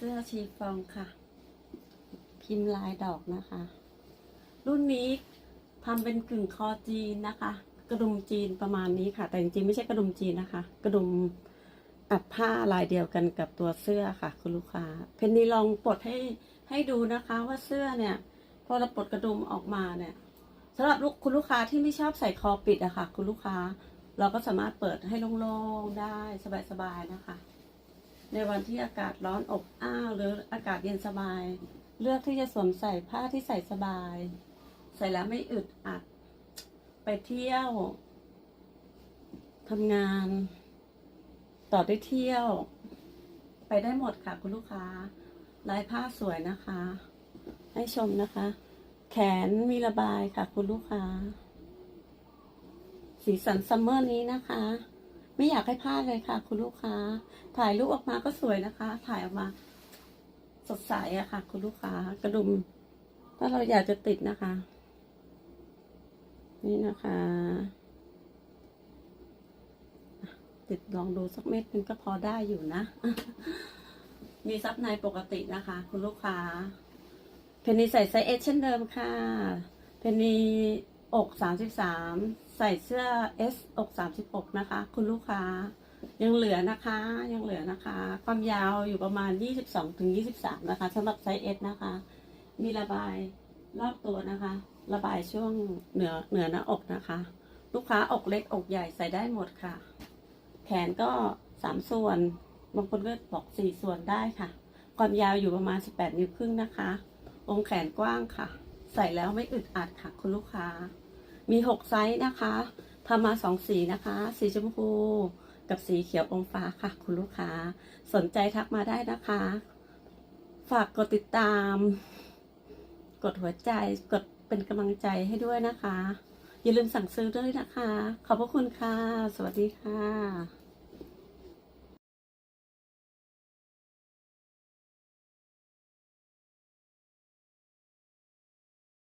เสื้อชีฟองค่ะ พิมพ์ลายดอกนะคะ รุ่นนี้ทำเป็นกึ่งคอจีนนะคะ กระดุมจีนประมาณนี้ค่ะ แต่จริงๆไม่ใช่กระดุมจีนนะคะ กระดุมอัดผ้าลายเดียวกันกับตัวเสื้อค่ะ คุณลูกค้า เพนนีลองปลดให้ให้ดูนะคะว่าเสื้อเนี่ย พอเราปลดกระดุมออกมาเนี่ยสำหรับลูกคุณลูกค้าที่ไม่ชอบใส่คอปิดอะค่ะ คุณลูกค้า เราก็สามารถเปิดให้โล่งๆได้สบายๆนะคะ ในวันที่อากาศร้อนอบอ้าวหรืออากาศเย็นสบาย เลือกที่จะสวมใส่ผ้าที่ใส่สบาย ใส่แล้วไม่อึดอัด ไปเที่ยวทำงาน ต่อได้เที่ยว ไปได้หมดค่ะคุณลูกค้าลายผ้าสวยนะคะ ให้ชมนะคะ แขนมีระบายค่ะคุณลูกค้า สีสันซัมเมอร์นี้นะคะ ไม่อยากให้พลาดเลยค่ะ คุณลูกค้า ถ่ายรูปออกมาก็สวยนะคะ ถ่ายออกมา สดใสอะค่ะ คุณลูกค้า กระดุม ถ้าเราอยากจะติดนะคะ นี่นะคะ ติดลองดูสักเม็ดนึงก็พอได้อยู่นะ มีซับในปกตินะคะ คุณลูกค้า เพนนีใส่ไซส์เอเช่นเดิมค่ะ เพนนีอกสามสิบสาม ใส่เสื้อเอกสามสิบกนะคะ คุณลูกค้า ยังเหลือนะคะ ยังเหลือนะคะ ความยาวอยู่ประมาณยี่สิบสองถึงยี่สิบสามนะคะสำหรับไซส์เอสนะคะ มีระบายรอบตัวนะคะ ระบายช่วงเหนือเหนือหน้าอกนะคะ ลูกค้าอกเล็กอกใหญ่ใส่ได้หมดค่ะ แขนก็สามส่วน บางคนก็บอกสี่ส่วนได้ค่ะ ความยาวอยู่ประมาณ 18 นิ้วครึ่งนะคะ องค์แขนกว้างค่ะ ใส่แล้วไม่อึดอัดค่ะ คุณลูกค้า มี6ไซส์นะคะทำมา2สีนะคะ สีชมพูกับสีเขียวอมฟ้าค่ะ คุณลูกค้า สนใจทักมาได้นะคะ ฝากกดติดตาม กดหัวใจกดเป็นกำลังใจให้ด้วยนะคะ อย่าลืมสั่งซื้อด้วยนะคะ ขอบพระคุณค่ะ สวัสดีค่ะ